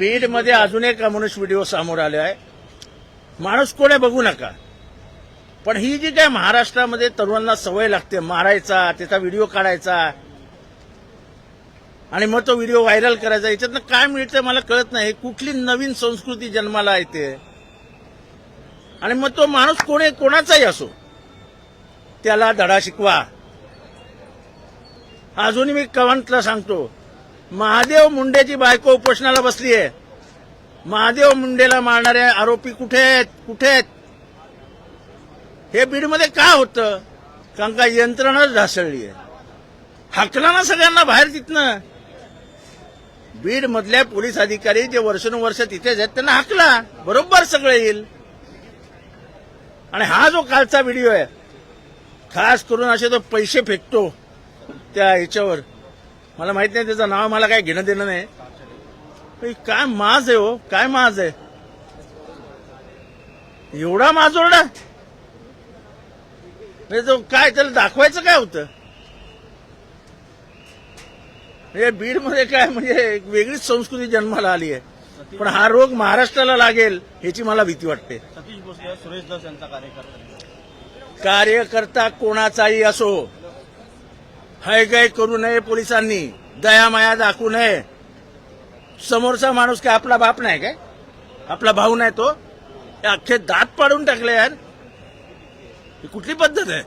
बीडमध्ये अजून एक कम्युनिस्ट व्हिडिओ समोर आले आहे. माणूस कोणी बघू नका. पण ही जी काय महाराष्ट्रामध्ये तरुणांना सवय लागते मारायचा त्याचा व्हिडिओ काढायचा आणि मग तो व्हिडिओ व्हायरल करायचा याच्यातनं काय मिळतं मला कळत नाही. कुठली नवीन संस्कृती जन्माला येते? आणि मग तो माणूस कोणी कोणाचाही असो त्याला धडा शिकवा. अजूनही मी कवंतला सांगतो महादेव मुंडेची बायको उपोषणाला बसली आहे. महादेव मुंडेला मारणारे आरोपी कुठे आहेत? कुठे आहेत? हे बीडमध्ये का होतं? कारण का यंत्रणाच ढासळली आहे. हाकला ना सगळ्यांना बाहेर तिथनं. बीड मधल्या पोलीस अधिकारी जे वर्षानुवर्ष तिथेच आहेत त्यांना हाकला. बरोबर सगळं येईल. आणि हा जो कालचा व्हिडिओ आहे खास करून असे तो पैसे फेकतो त्या ह्याच्यावर. मला माहीत नाही त्याचं नाव मला काय घेणं देणं नाही. काय माज आहे हो काय माज आहे? एवढा माजोरडा? म्हणजे तो काय त्याला दाखवायचं काय होतं? हे बीडमध्ये काय म्हणजे एक वेगळीच संस्कृती जन्माला आली आहे. पण हा रोग महाराष्ट्राला लागेल ह्याची मला भीती वाटते. सतीश भोसले सुरेश दस यांचा कार्यकर्ता. कार्यकर्ता कोणाचाही असो हयगय करू नये पोलिसांनी. दयामाया दाखवू नये. समोरचा माणूस काय आपला बाप नाही काय? आपला भाऊ नाही तो? अख्खे दात पाडून टाकले यार. ही कुठली पद्धत आहे?